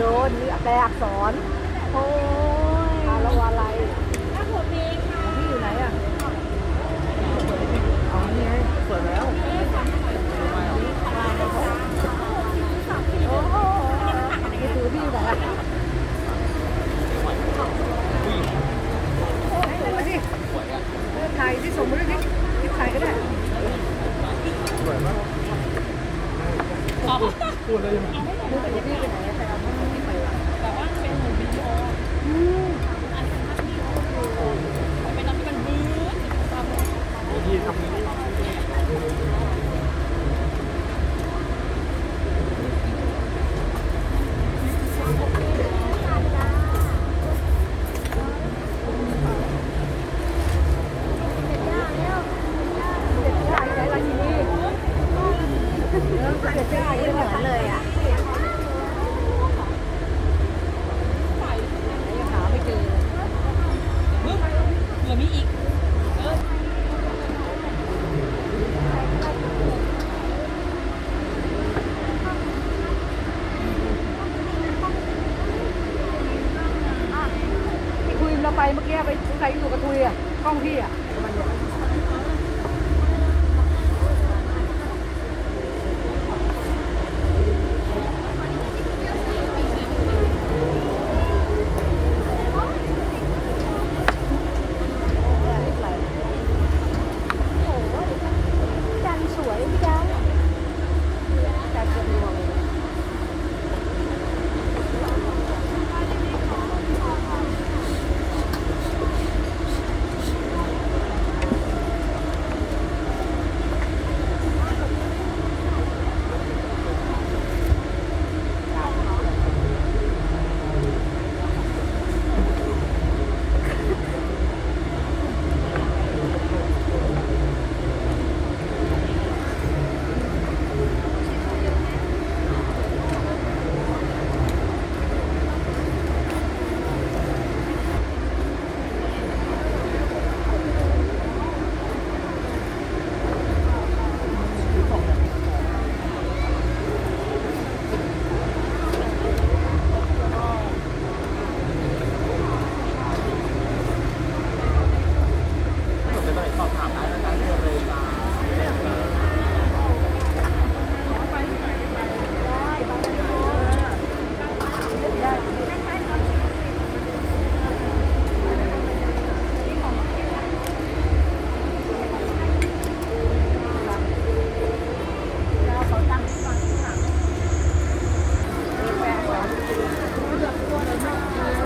โดนมีแปลอักษร โอ้ยคารวาลัยถ้าผมมีค่ะพี่อยู่ไหนอะอ๋อนี่ไงเปิดแล้วโอ้โหนี่คือพี่อยู่ไหนอะโอ้ยมาดิเออถ่ายที่ส่งมาด้วยดิที่ถ่ายก็ได้สวยมากพูดเลยยังไง ดูแต่พี่ไปไหนอะแต่เอาไม่ไม่ไปอะ แต่ว่าเป็นเหมือนวิดีโอ อืม อันเป็นภาพวิดีโอเป็นตอนที่มันบื้อตาม ที่ทำนี้ เด็กชายไหนล่ะทีนี้เริ่มจากเด็กชายเหมือนเลยอะยังหาไม่เจอ บึ้ม เหลือมีอีกไปเมื่อกี้ไปใครอยู่กับทุยอะกล้องพี่อะ